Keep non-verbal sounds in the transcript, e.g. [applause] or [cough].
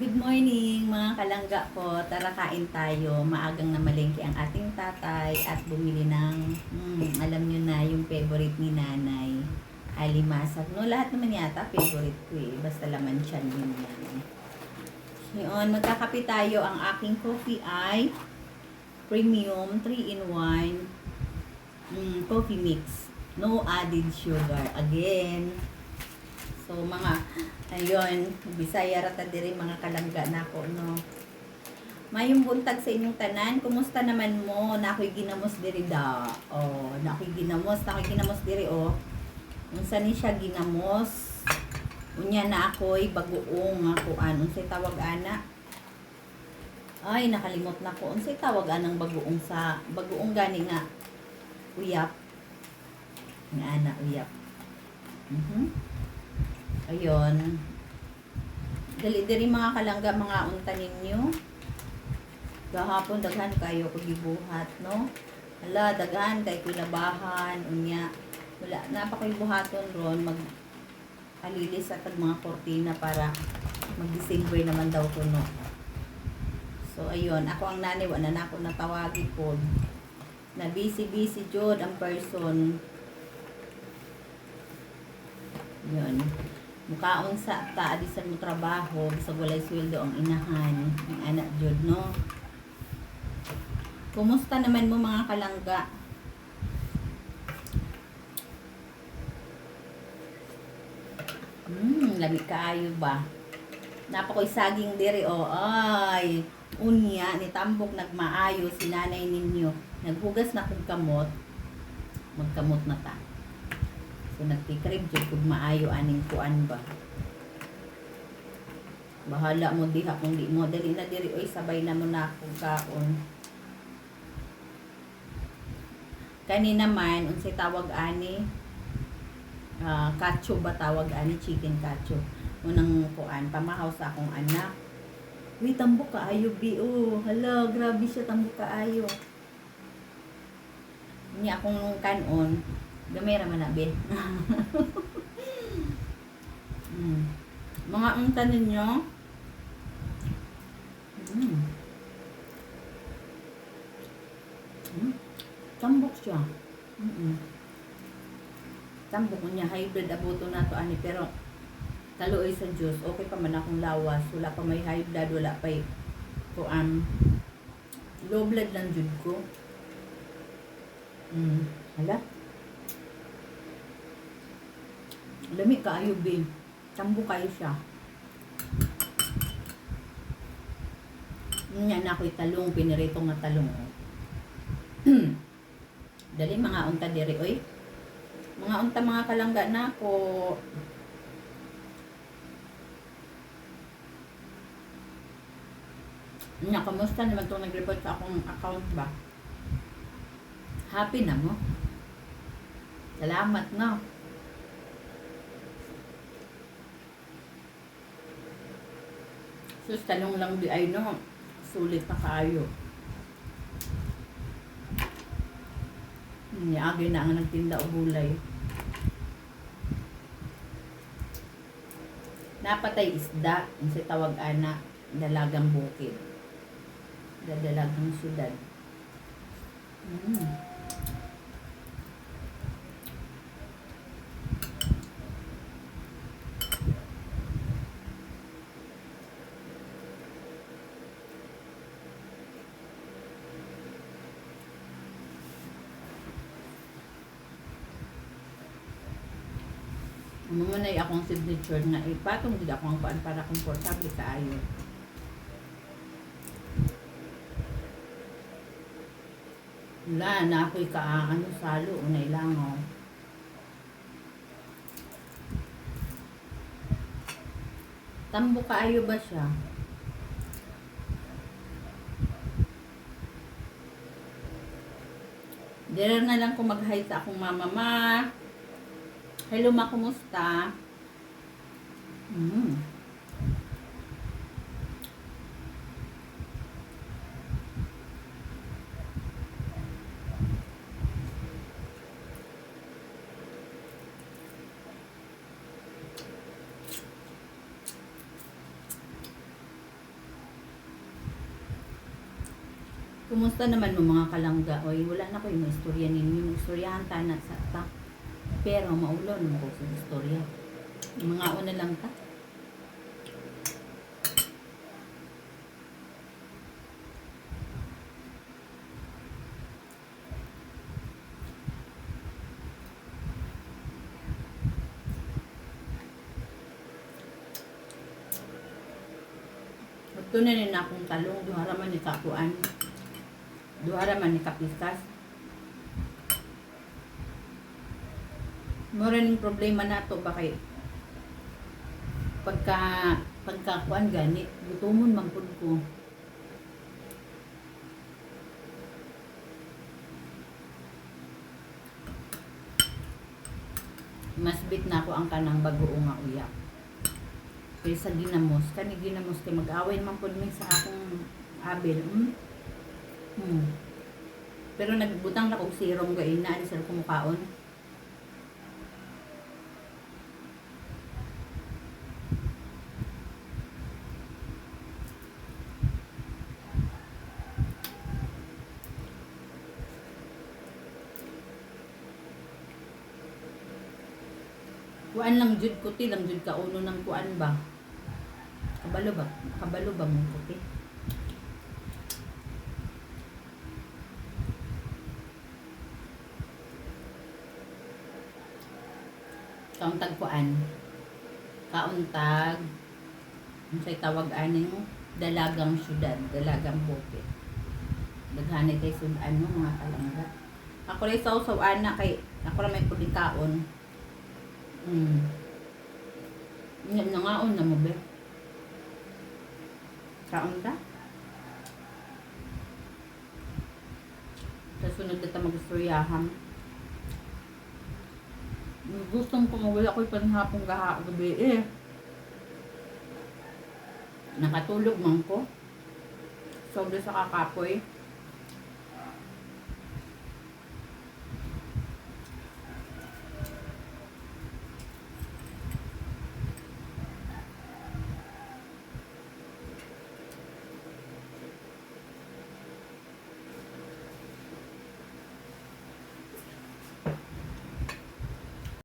Good morning mga kalangga ko. Tara kain tayo. Maagang namalengke ang ating tatay at bumili ng, hmm, alam nyo na, yung favorite ni nanay. Alimasag. No, lahat naman yata favorite ko eh. Basta laman siya yun yan. Ngayon, magkakape tayo. Ang aking coffee ay premium 3-in-1 mm, coffee mix. No added sugar. Again, So mga ayun, Bisaya rata diri mga kalangga nako no. Mayong buntag sa inyong tanan, kumusta naman mo? Nakoy ginamos diri da. Oh, nakoy ginamos, nakoy ginamos diri oh. Unsa ni siya ginamos? Unya na ako'y bagoong nga kuan. Unsay tawag ana? Ay, nakalimot na ko. Unsay tawag anang bagoong sa bagoong gani nga uyap. Nga ana uyap. Mhm. Ayun. Dali-diri mga kalangga, mga unta ninyo. Gahapon, daghan kayo ko gibuhat, no? Hala, daghan kay ko labahan, unya. Wala, buhaton ron, mag alilis at mga kortina para mag-December naman daw ko, no? So, ayun. Ako ang nanay, wala na ako natawagi po. Na busy-busy jud ang person. Yun. Mukaon sa kaadisan mo trabaho, bisag walay sweldo ang inahan, ang anak jud no. Kumusta naman mo mga kalangga? Hmm, lamig kaayo ba? Napakoy saging diri oh. Ay, unya ni tambok nagmaayo si nanay ninyo. Naghugas na kog kamot. Magkamot na ta. So nagtikrib jud kog maayo aning kuan ba. Bahala mo diha kung di mo dali na diri oy sabay na mo na akong kaon. Kani naman unsay tawag ani? Ah, kacho ba tawag ani chicken kacho. Unang kuan pamahaw sa akong anak. Uy, tambok kaayo, bi. Oh, hala, grabe siya, tambok kaayo. Niya akong kanon, Gamay raman na, be. [laughs] mm. Mga unta ninyo. Mm. Mm. Tambok siya. Mm -mm. Tambok niya, hybrid abuto na to ani pero kaluoy sa Diyos, okay pa man akong lawas, wala pa may high blood, wala pa ko um, low blood lang jud ko. Mm. Hala? Lami kaayo, babe. Tambo kayo siya. Nga na ako'y talong, pinirito nga talong. oh. [clears throat] Dali mga unta diri, oy. Mga unta mga kalangga na ako. Nya, kamusta naman itong nag-report sa akong account ba? Happy na mo? Salamat, no? Sus, talong lang di ay no. Sulit na kayo. Niyagi na ang nagtinda o gulay. Napatay isda, si tawag ana, dalagang bukid. Dalagang syudad. Mm. Mamunay akong signature na ipatong gid ako ang paan para komportable kaayo. Wala na ako'y ka ano salo unay lang oh. Tambo kaayo ba siya? Dira na lang ko mag-hi sa akong mama ma. Hello, ma, kumusta? Mm. Kumusta naman mo mga kalangga? Oy, wala na ko yung istorya ninyo. Istoryahan tayo na sa ta. Pero maulo naman ko sa istorya. Mga una lang ta. Ito na rin akong talong, duhara man ni kakuan. Duhara man ni kapiskas. Mura ning problema na to ba kay pagka pagka kuan gani gutumon man pud ko. Mas bit na ako ang kanang bagoong nga uyak. Kaysa ginamos, kani ginamos kay mag-away naman pud mi sa akong abel. Hmm? Hmm. Pero nagbutang na kog serum ga ina ani sa kumukaon. Kuan lang jud kuti lang jud ka uno ng kuan ba? Kabalo ba? Kabalo ba mo kuti? Kauntag kuan. Kauntag. Unsay tawag aning dalagang syudad, dalagang bukid. Daghanay kay sudan mo mga kalangga. Ako rin sa usaw ana kay ako ra may puling kaon. Mm. Nga nangaon na mo be. Kaon ta? Sa sunod na mag-istoryahan. Gustong kumawala ako panhapong gaha gabi eh. Nakatulog man ko. Sobrang sa kakapoy.